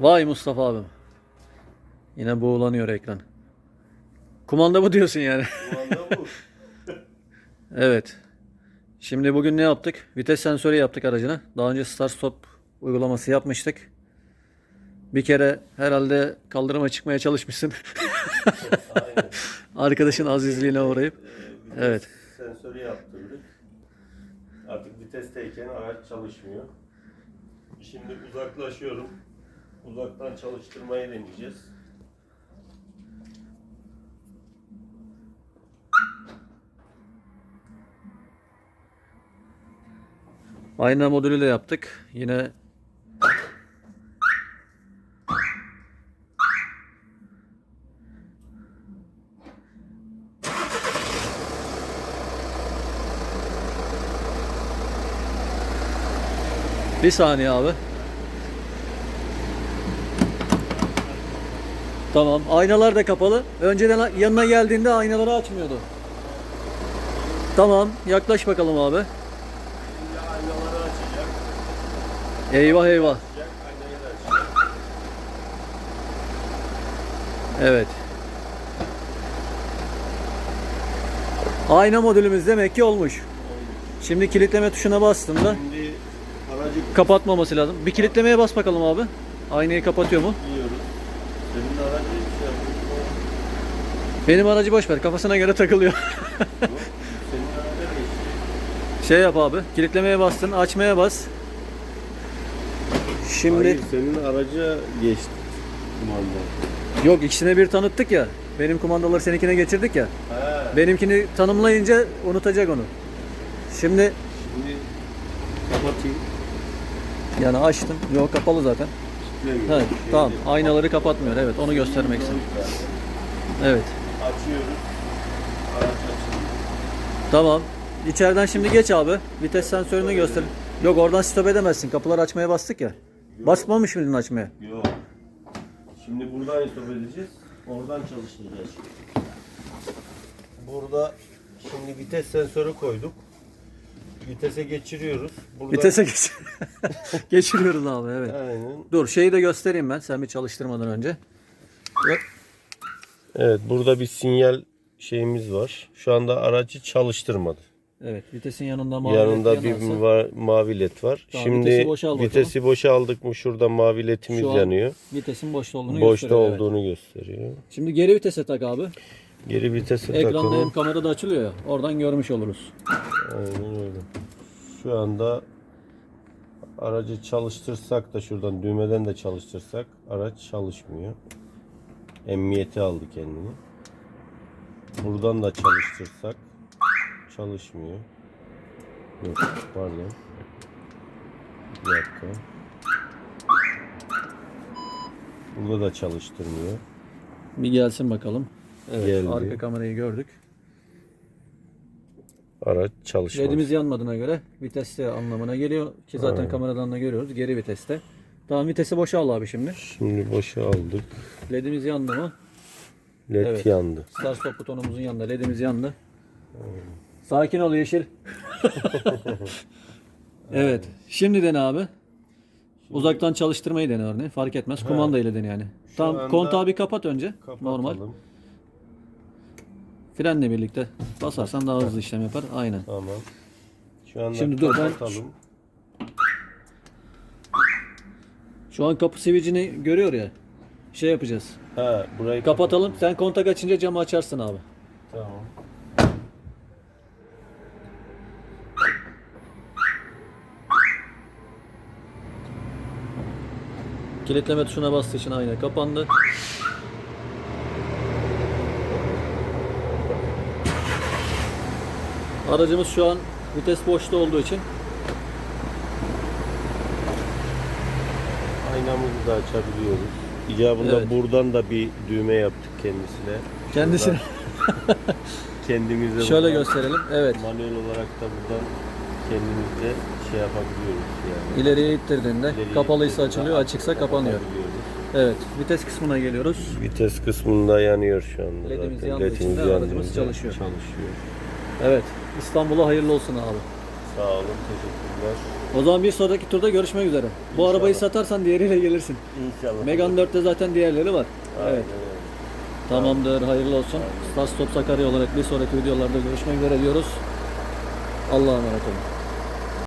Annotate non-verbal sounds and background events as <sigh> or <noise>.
Vay Mustafa abim. Yine buğulanıyor ekran. Kumanda bu diyorsun yani. Kumanda bu. <laughs> evet. Şimdi bugün ne yaptık? Vites sensörü yaptık aracına. Daha önce start stop uygulaması yapmıştık. Bir kere herhalde kaldırıma çıkmaya çalışmışsın. <laughs> Arkadaşın azizliğine uğrayıp. Vites Evet. Sensörü yaptırdık. Artık vitesteyken araç çalışmıyor. Şimdi uzaklaşıyorum. Uzaktan çalıştırmayı deneyeceğiz. Ayna modülü de yaptık. Yine Bir saniye abi. Tamam. Aynalar da kapalı. Önceden yanına geldiğinde aynaları açmıyordu. Tamam. Yaklaş bakalım abi. Aynaları açacak. Eyvah eyvah. Evet. Ayna modülümüz demek ki olmuş. Şimdi kilitleme tuşuna bastığımda Şimdi aracı kapatmaması lazım. Bir kilitlemeye bas bakalım abi. Aynayı kapatıyor mu? biliyoruz. Senin yapmıyor. Benim aracı boş ver. Kafasına göre takılıyor. Şey yap abi. Kilitlemeye bastın. Açmaya bas. Şimdi Hayır, senin araca geçti kumanda. yok ikisine bir tanıttık ya. Benim kumandaları seninkine geçirdik ya. He. Benimkini tanımlayınca unutacak onu. Şimdi Şimdi kapatayım. yani açtım. Yok kapalı zaten. Evet, Şeyde- tamam. Aynaları kapatmıyor. Evet, onu göstermek istedim. Evet. Açıyoruz. Araç açılıyor. Tamam. İçeriden şimdi geç abi. Vites sensörünü göster. Yok oradan stop edemezsin. Kapıları açmaya bastık ya. Basmamış mıydın açmaya? Yok. Şimdi buradan stop edeceğiz. Oradan çalıştıracağız. Burada şimdi vites sensörü koyduk. Vitese geçiriyoruz. Burada... Vitese geç. <laughs> Geçiriyoruz abi evet. Aynen. Dur şeyi de göstereyim ben sen bir çalıştırmadan önce. Yok. Evet burada bir sinyal şeyimiz var. Şu anda aracı çalıştırmadı. Evet vitesin yanında mavi Yanında led bir yanarsa va- mavi led var. Tamam, Şimdi vitesi boşa al vitesi boşa aldık mı şurada mavi ledimiz Şu an yanıyor. vitesin boşta olduğunu Boşta gösteriyor. evet. olduğunu gösteriyor. Şimdi geri vitese tak abi. Geri vitese Ekranda takalım. hem kamerada açılıyor ya. Oradan görmüş oluruz. Aynen öyle. Şu anda aracı çalıştırsak da şuradan düğmeden de çalıştırsak araç çalışmıyor. Emniyeti aldı kendini. Buradan da çalıştırsak çalışmıyor. Yok pardon. Bir dakika. Burada da çalıştırmıyor. Bir gelsin bakalım. Evet, Geldi. arka kamerayı gördük. Araç çalışmıyor. LED'imiz yanmadığına göre viteste anlamına geliyor ki zaten Aynen. kameradan da görüyoruz geri viteste. Tamam vitesi boşa al abi şimdi. Şimdi boşa aldık. LED'imiz yandı mı? LED Evet. yandı. Start stop butonumuzun yanında LED'imiz yandı. Sakin ol Yeşil. <laughs> evet. Şimdi dene abi. Uzaktan çalıştırmayı dene örneğin. Fark etmez. Kumanda ile dene yani. Anda- Kontağı bir kapat önce. Kapatalım. Normal. Frenle birlikte basarsan daha hızlı işlem yapar. Aynen. Tamam. Şu anda Şimdi dur, ben- kapatalım. Şu an kapı switch'ini görüyor ya. Şey yapacağız. Ha, burayı Kapatalım. Sen kontak açınca camı açarsın abi. Tamam. Kilitleme tuşuna bastığı için ayna kapandı. Aracımız şu an vites boşta olduğu için Aynamızı da açabiliyoruz. İcabında Evet. buradan da bir düğme yaptık kendisine. kendisini Şuradan <laughs> kendimize şöyle buradan gösterelim. Evet. Manuel olarak da buradan kendimiz de şey yapabiliyoruz yani. İleriye ittirdiğinde İleriye kapalıysa açılıyor, açıksa kapanıyor. kapatabiliyoruz. Evet. Vites kısmına geliyoruz. Vites kısmında yanıyor şu anda LED'imiz zaten. yandığı için de aracımız çalışıyor. Çalışıyor. Evet. İstanbul'a hayırlı olsun abi. Sağ olun. Teşekkürler. O zaman bir sonraki turda görüşmek üzere. Bu İnşallah. arabayı satarsan diğeriyle gelirsin. İnşallah. Megane 4'te zaten diğerleri var. Aynen Evet. Tamamdır. Hayırlı olsun. Start Stop Sakarya olarak bir sonraki videolarda görüşmek üzere diyoruz. Allah'a emanet olun.